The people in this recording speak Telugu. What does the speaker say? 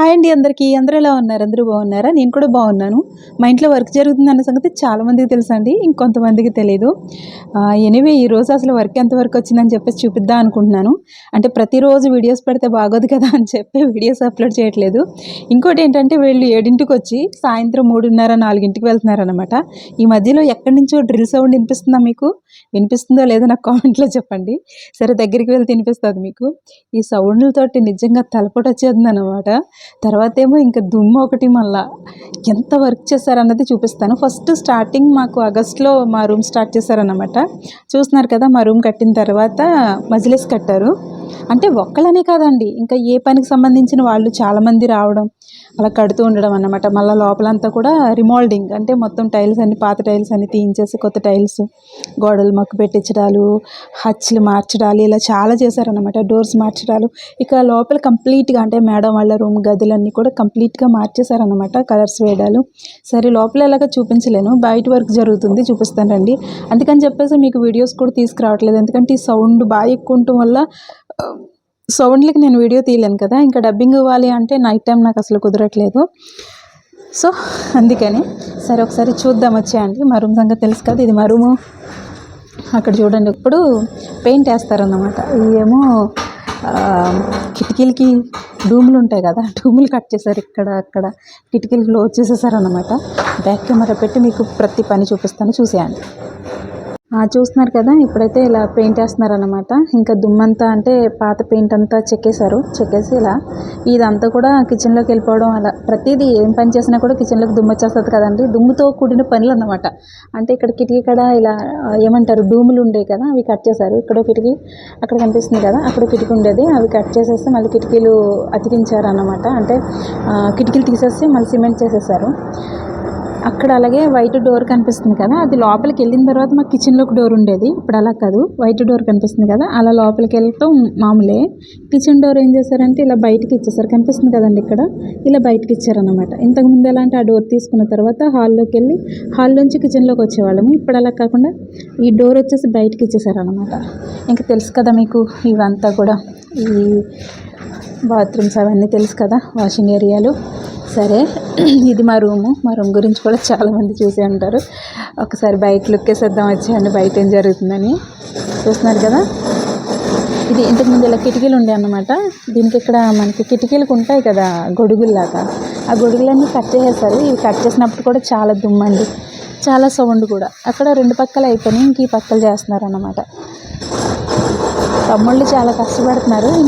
హాయ్ అండి అందరికీ. అందరూ ఎలా ఉన్నారు? అందరూ బాగున్నారా? నేను కూడా బాగున్నాను. మా ఇంట్లో వర్క్ జరుగుతుంది అన్న సంగతి చాలామందికి తెలుసు అండి ఇంకొంతమందికి తెలియదు ఎనివే ఈ రోజు అసలు వర్క్ ఎంత వరకు వచ్చిందని చెప్పేసి చూపిద్దాం అనుకుంటున్నాను. అంటే ప్రతిరోజు వీడియోస్ పెడితే బాగోదు కదా అని చెప్పి వీడియోస్ అప్లోడ్ చేయట్లేదు. ఇంకోటి ఏంటంటే వీళ్ళు ఏడింటికి వచ్చి సాయంత్రం మూడున్నర నాలుగింటికి వెళ్తున్నారనమాట ఈ మధ్యలో ఎక్కడి నుంచో డ్రిల్ సౌండ్ వినిపిస్తుందా మీకు? వినిపిస్తుందో లేదో నాకు కామెంట్లో చెప్పండి. సరే దగ్గరికి వెళ్తే వినిపిస్తుంది మీకు. ఈ సౌండ్లతోటి నిజంగా తలపోటు వచ్చేది అనమాట తర్వాత ఏమో ఇంకా దుమ్ము ఒకటి మళ్ళా. ఎంత వర్క్ చేశారన్నది చూపిస్తాను. ఫస్ట్ స్టార్టింగ్ మాకు ఆగస్ట్లో మా రూమ్ స్టార్ట్ చేశారన్నమాట. చూస్తున్నారు కదా మా రూమ్ కట్టిన తర్వాత మజిలీస్ కట్టారు. అంటే ఒక్కళ్ళనే కాదండి. ఇంకా ఏ పనికి సంబంధించిన వాళ్ళు చాలామంది రావడం అలా కడుతూ ఉండడం అన్నమాట. మళ్ళీ లోపలంతా కూడా రిమోల్డింగ్. అంటే మొత్తం టైల్స్ అన్ని పాత టైల్స్ అన్ని తీయించేసి కొత్త టైల్స్ గోడలు మక్కు పెట్టించడాలు హచ్లు మార్చడాలు ఇలా చాలా చేశారనమాట డోర్స్ మార్చడాలు. ఇక లోపల కంప్లీట్గా అంటే మేడం వాళ్ళ రూమ్ గదులన్నీ కూడా కంప్లీట్గా మార్చేశారనమాట కలర్స్ వేయడాలు. సరే లోపల ఎలాగ చూపించలేను. బయట వర్క్ జరుగుతుంది చూపిస్తానండి అందుకని చెప్పేసి మీకు వీడియోస్ కూడా తీసుకురావట్లేదు. ఎందుకంటే ఈ సౌండ్ బాగా ఎక్కువ ఉండటం వల్ల సౌండ్లకి నేను వీడియో తీయలేను కదా ఇంకా డబ్బింగ్ ఇవ్వాలి అంటే నైట్ టైం నాకు అసలు కుదరట్లేదు. సో అందుకని సరే ఒకసారి చూద్దాం వచ్చేయండి. మా రూమ్ సంగతి తెలుసు కదా ఇది మా రూము. అక్కడ చూడండి ఇప్పుడు పెయింట్ వేస్తారన్నమాట. ఇవేమో కిటికీలకి డూములు ఉంటాయి కదా డూములు కట్ చేశారు ఇక్కడ అక్కడ కిటికీలు క్లోజ్ చేసేసారనమాట బ్యాక్ కెమెరా పెట్టి మీకు ప్రతి పని చూపిస్తాను చూసేయండి. చూస్తున్నారు కదా ఇప్పుడైతే ఇలా పెయింట్ వేస్తున్నారు అనమాట ఇంకా దుమ్మంతా అంటే పాత పెయింట్ అంతా చెక్కేశారు. చెక్కేసి ఇలా ఇదంతా కూడా కిచెన్లోకి వెళ్ళిపోవడం అలా. ప్రతిదీ ఏం పని చేసినా కూడా కిచెన్లోకి దుమ్ము వచ్చేస్తుంది కదండి. దుమ్ముతో కూడిన పనులు అన్నమాట. అంటే ఇక్కడ కిటికీ కడ ఇలా ఏమంటారు డూములు ఉండేవి కదా అవి కట్ చేశారు. ఇక్కడ కిటికీ అక్కడ కనిపిస్తుంది కదా అక్కడ కిటికీ ఉండేది. అవి కట్ చేసేస్తే మళ్ళీ కిటికీలు అతికించారు అన్నమాట అంటే కిటికీలు తీసేసి మళ్ళీ సిమెంట్ చేసేసారు. అక్కడ అలాగే వైట్ డోర్ కనిపిస్తుంది కదా అది లోపలికి వెళ్ళిన తర్వాత మాకు కిచెన్లో ఒక డోర్ ఉండేది. ఇప్పుడు అలా కాదు వైట్ డోర్ కనిపిస్తుంది కదా అలా లోపలికి వెళ్తాం మామూలే. కిచెన్ డోర్ ఏం చేశారంటే ఇలా బయటకి ఇచ్చేసారు కనిపిస్తుంది కదండి ఇక్కడ ఇలా బయటకి ఇచ్చారనమాట ఇంతకుముందు ఎలా అంటే ఆ డోర్ తీసుకున్న తర్వాత హాల్లోకి వెళ్ళి హాల్లోంచి కిచెన్లోకి వచ్చేవాళ్ళము. ఇప్పుడు అలా కాకుండా ఈ డోర్ వచ్చేసి బయటకి ఇచ్చేసారనమాట ఇంకా తెలుసు కదా మీకు ఇవంతా కూడా ఈ బాత్రూమ్స్ అవన్నీ తెలుసు కదా వాషింగ్ ఏరియాలు సరే ఇది మా రూము. మా రూమ్ గురించి కూడా చాలామంది చూసే ఉంటారు. ఒకసారి బయట లుక్ వేసేద్దాం వచ్చేయండి బయట ఏం జరుగుతుందని. చూస్తున్నారు కదా? ఇది ఇంతకుముందు ఇలా కిటికీలు ఉండే అన్నమాట. దీనికి ఇక్కడ మనకి కిటికీలకు ఉంటాయి కదా గొడుగుల్లాగా. ఆ గొడుగులన్నీ కట్ చేసేసారు ఇవి కట్ చేసినప్పుడు కూడా చాలా దుమ్మండి. చాలా సౌండ్ కూడా. అక్కడ రెండు పక్కలు అయిపోయినాయి ఇంక ఈ పక్కలు చేస్తున్నారు అన్నమాట తమ్ముళ్ళు చాలా కష్టపడుతున్నారు.